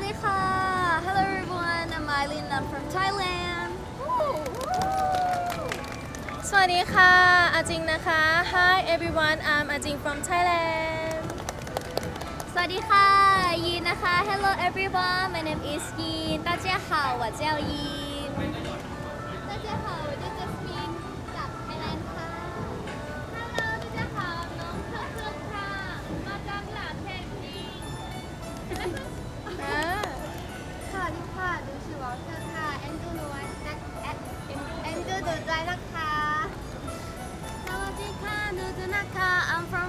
วัสดีค่ะ Hello everyone I'm Eileen I'm from Thailand สวัสดีค่ะ อาจิงนะคะ Hi everyone I'm อาจิง from Thailand สวัสดีค่ะยีนนะคะ Hello everyone my name is ยีน大家好我叫ยี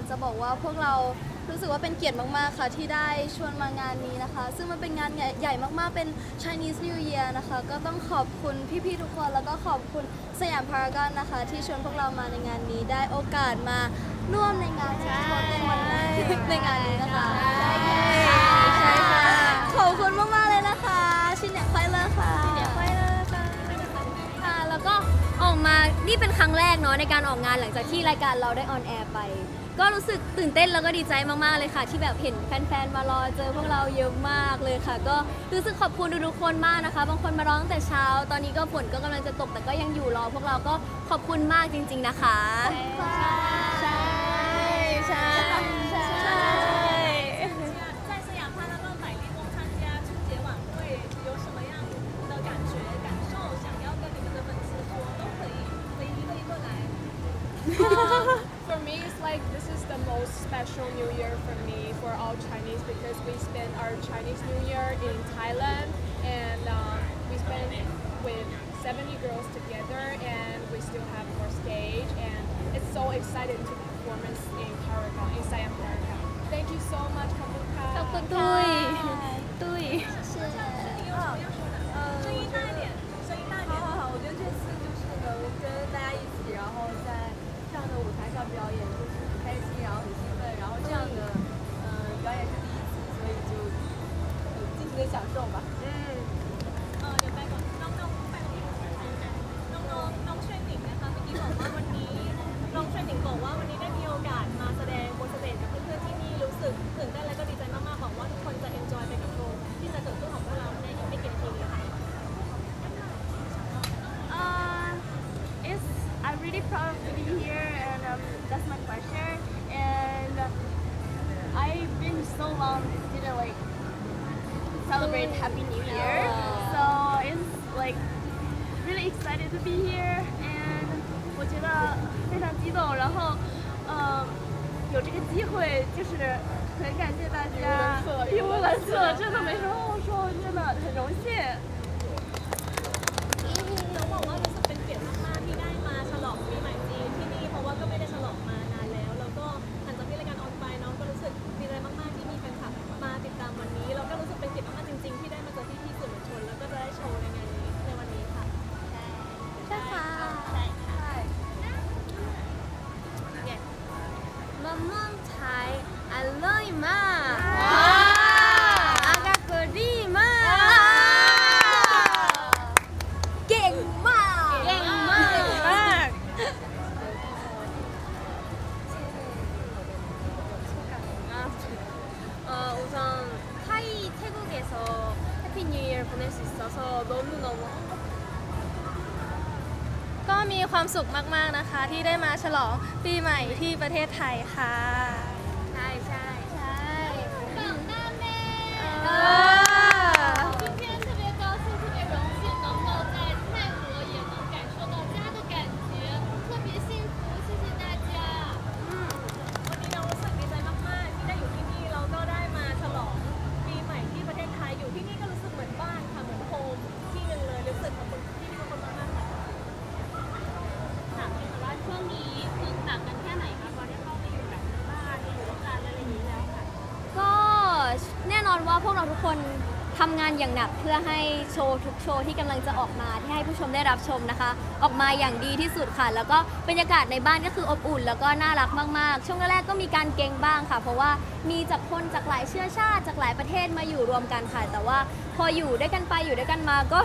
ากจะบอกว่าพวกเรารู้สึกว่าเป็นเกียรติมาก ๆ ค่ะ ที่ได้ชวนมางานนี้นะคะ ซึ่งมันเป็นงานใหญ่มาก ๆ เป็น Chinese New Year นะคะ ก็ต้องขอบคุณพี่ ๆ ทุกคนแล้วก็ขอบคุณสยามพารากอนนะคะ ที่ชวนพวกเรามาในงานนี้ได้โอกาสมาร่วมในงานชุมชนในวันในงานนี้นะคะใช่ค่ะขอบคุณมาก ๆ เลยนะคะ ชินเนียควายเลอร์ค่ะ นี่เป็นครั้งแรกเนาะในการออกงานหลังจากที่รายการเราได้ออนแอร์ไป ก็รู้สึกตื่นเต้นแล้วก็ดีใจมากๆเลยค่ะ ที่แบบเห็นแฟนๆมารอเจอพวกเราเยอะมากเลยค่ะ ก็รู้สึกขอบคุณทุกๆคนมากนะคะ บางคนมารอตั้งแต่เช้า ตอนนี้ก็ฝนก็กำลังจะตกแต่ก็ยังอยู่รอพวกเราก็ขอบคุณมากจริง ๆนะคะ ใช่ใช่ใช่ like this is the most special New Year for me for all Chinese because we spend our Chinese New Year in Thailand and um, we spend with 70 girls together and we still have more stage and it's so exciting to performance in Paragon, in Siam Paragon. Thank you so much, Kamuka. ขอบคุณ ตุ้ยตุ้ย 声音大一点声音大一点好好好，我觉得这次就是能跟大家一起，然后在这样的舞台上表演， Happy New Year, so it's like really excited to be here. And 我觉得非常激动，然后呃有这个机会，就是很感谢大家，语无伦次，真的没什么好说，真的很荣幸。 น้องบอกว่ารู้สึกเป็นเกียรติมากๆที่ได้มาฉลองปีใหม่ ความสุขมากๆนะคะ ที่ได้มาฉลองปีใหม่ที่ประเทศไทยค่ะ พวกเราทุกคนทำงานอย่างหนักเพื่อให้โชว์ทุกโชว์ที่กำลังจะออกมาที่ให้ผู้ชมได้รับชมนะคะ ออกมาอย่างดีที่สุดค่ะ แล้วก็บรรยากาศในบ้านก็คืออบอุ่น แล้วก็น่ารักมากๆ ช่วงแรกๆก็มีการเกรงบ้างค่ะ เพราะว่ามีจากคนจากหลายเชื้อชาติจากหลายประเทศมาอยู่รวมกันค่ะ แต่ว่าพออยู่ด้วยกันไปอยู่ด้วยกันมาก็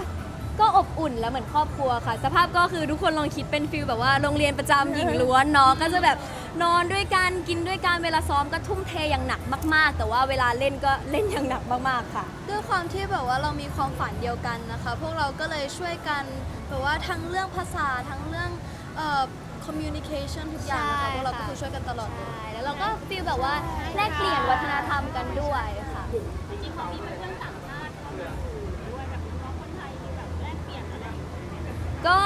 ก็อบอุ่นแล้วเหมือนครอบครัวค่ะ สภาพก็คือทุกคนลองคิดเป็นฟิลแบบว่าโรงเรียนประจำหญิงล้วนเนาะก็จะแบบนอนด้วยกันกินด้วยกันเวลาซ้อมก็ทุ่มเทอย่างหนักมาก ๆ แต่ว่าเวลาเล่นก็เล่นอย่างหนักมากๆค่ะ ด้วยความที่แบบว่าเรามีความฝันเดียวกันนะคะ พวกเราก็เลยช่วยกันแบบว่าทั้งเรื่องภาษาทั้งเรื่องเอ่อ communication ทุกอย่างนะคะใช่พวกเราก็ค่ะคือช่วยกันตลอดเลย ใช่แล้วเราก็ฟีลแบบว่าแลกเปลี่ยนวัฒนธรรมกันด้วยค่ะ จริงๆเขามีเพื่อนต่าง ก็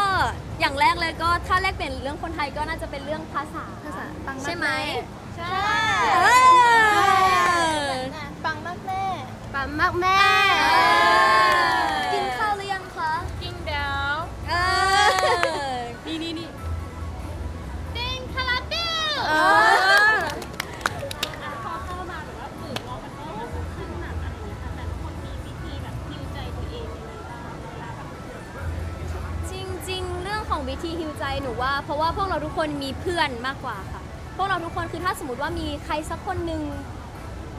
อย่างแรกเลยก็ถ้าแลกเปลี่ยนเรื่องคนไทยก็น่าจะเป็นเรื่องภาษาภาษาปังมากใช่ไหมแม่ใช่ปังมากแม่ ปังมากแม่ วิธีฮิวใจหนูว่า เพราะว่าพวกเราทุกคนมีเพื่อนมากกว่าค่ะ พวกเราทุกคนคือถ้าสมมติว่ามีใครสักคนหนึ่ง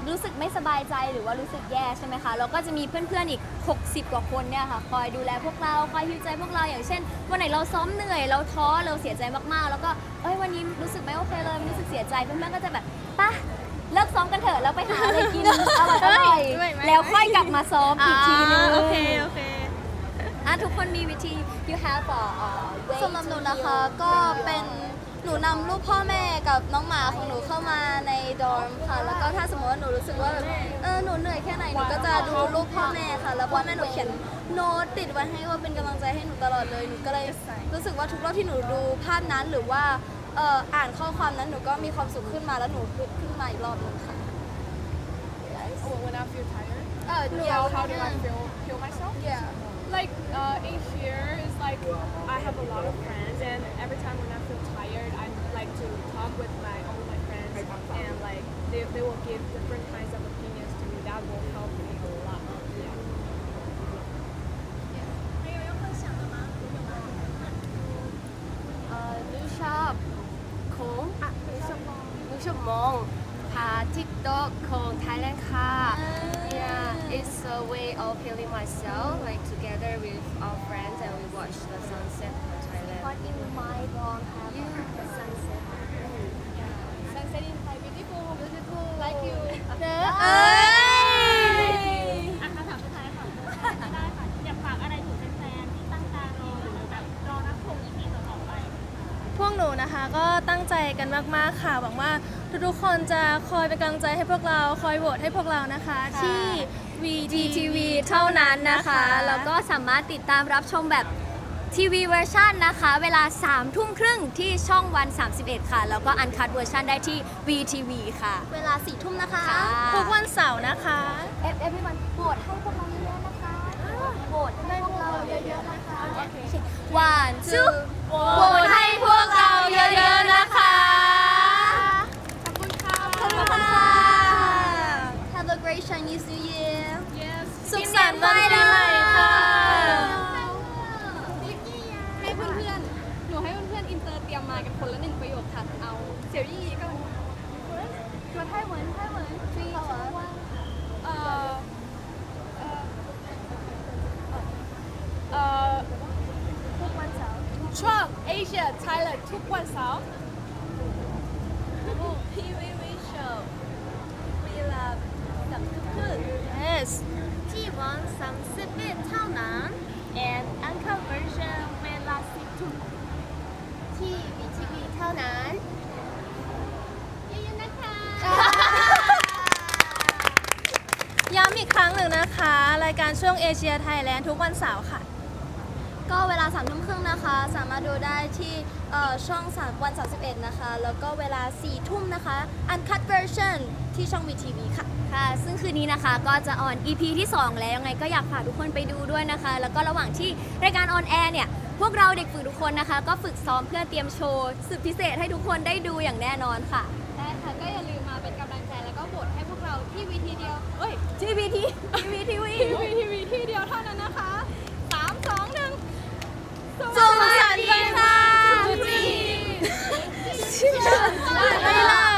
รู้สึกไม่สบายใจหรือว่ารู้สึกแย่ใช่ไหมคะเราก็จะมีเพื่อนๆอีก 60 กว่าคนเนี่ยค่ะคอยดูแลพวกเราคอยฮิวใจพวกเราอย่างเช่นวันไหนเราซ้อมเหนื่อยเราท้อเราเสียใจมากๆ แล้วก็เอ้ยวันนี้รู้สึกไม่โอเคเลยรู้สึกเสียใจเพื่อนๆก็จะแบบไป่ะเลิกซ้อมกันเถอะแล้วไปหาอะไรกินอร่อยอร่อยๆแล้วค่อยกลับมาซ้อมอีกทีนึง โอเคโอเค อะทุกคนมีวิธี you have a uh, way สำหรับหนู to นะคะ heal ก็เป็นหนูนำรูปพ่อแม่กับน้องหมาของหนูเข้ามาในดอร์มค่ะ แล้วก็ถ้าสมมติว่าหนูรู้สึกว่าแบบเออหนูเหนื่อยแค่ไหนหนูก็จะดูรูปพ่อแม่ค่ะ แล้วพ่อแม่หนูเขียนโน้ตติดไว้ให้ว่าเป็นกำลังใจให้หนูตลอดเลยหนูก็เลยรู้สึกว่าทุกรอบที่หนูดูภาพนั้นหรือว่าเอ่ออ่านข้อความนั้นหนูก็มีความสุขขึ้นมาแล้วหนูขึ้นขึ้นมาอีกรอบหนึงค่ะ Oh, when I feel tired เออ how, how do I feel feel myself Yeah. like uh, in here is like I have a lot of friends, and every time when I feel tired, I like to talk with my all my friends, and like they, they will give different kinds of opinions to me. That will help me a lot. Yeah. Uh, uh Thailand it's a way of healing myself like together with our friends and we watch the sunset in Thailand What in my dog have the sunset sunset in Thai beautiful beautiful like you เอ้ยอะคำถามสุดท้ายค่ะได้ค่ะอยากฝากอะไรถึงแฟนๆที่ตั้งตารอหรือแบบรอรับชม EP ต่อๆไป พวกหนูนะคะก็ตั้งใจกันมากๆค่ะหวังว่าทุกๆคนจะคอยเป็นกำลังใจให้พวกเรา คอยโหวตให้พวกเรานะคะ ที่ VTV เท่านั้นนะคะ แล้วก็สามารถติดตามรับชมแบบทีวีเวอร์ชันนะคะ เวลา3ทุ่มครึ่งที่ช่องวัน 31 ค่ะ แล้วก็อันคัดเวอร์ชันได้ที่ VTV ค่ะ เวลาสี่ทุ่มนะคะค่ะ ทุกวันเสาร์นะคะ เอฟเอฟวันโหวตให้พวกเราเยอะๆนะคะโหวตให้พวกเราเยอะๆนะคะ one two โหวตให้พวกเราเยอะๆนะคะ ขอบคุณค่ะ Have a great Chinese New Year yes สุขสันต์วันปีใหม่ค่ะ ให้เพื่อนๆ หนูให้เพื่อนๆ อินเตอร์เตรียมมากันคนละหนึ่งประโยคค่ะเอาเสี่ยวยี่ก็ตัวไต้หวันไต้หวันฟีเอ่อเอ่อเอ่อทุกวันเสาร์ชอบเอเชียไทยแลนด์ทุกวันเสาร์ PVV show เวลาสามทุ่มครึ่ง yes ที่วันสามสิบเอ็ดเท่านั้น and uncle version เวลาสิบทุ่มที่ VTV เท่านั้นเยอะๆนะคะย้ำอีกครั้งหนึ่งนะคะ รายการช่วงเอเชียไทยแลนด์ทุกวันเสาร์ค่ะ ก็เวลาสามทุ่มครึ่งนะคะ สามารถดูได้ที่เอ่อช่อง3วัน31 นะคะ แล้วก็เวลา4ทุ่มนะคะ Uncut Version ที่ช่อง VTV ค่ะ ค่ะ ซึ่งคืนนี้นะคะก็จะออน EP ที่ 2 แล้วยังไงก็อยากฝากทุกคนไปดูด้วยนะคะ แล้วก็ระหว่างที่รายการออนแอร์เนี่ย พวกเราเด็กฝึกทุกคนนะคะ ก็ฝึกซ้อมเพื่อเตรียมโชว์สุดพิเศษให้ทุกคนได้ดูอย่างแน่นอนค่ะ ได้ค่ะก็อย่าลืมมาเป็นกำลังใจแล้วก็โหวตให้พวกเราที่วีทีเดียวเอ้ย ทีวีทีทีวีทีวีทีวีทีวีที่เดียวเท่านั้นนะคะ สวัสดีค่ะขอ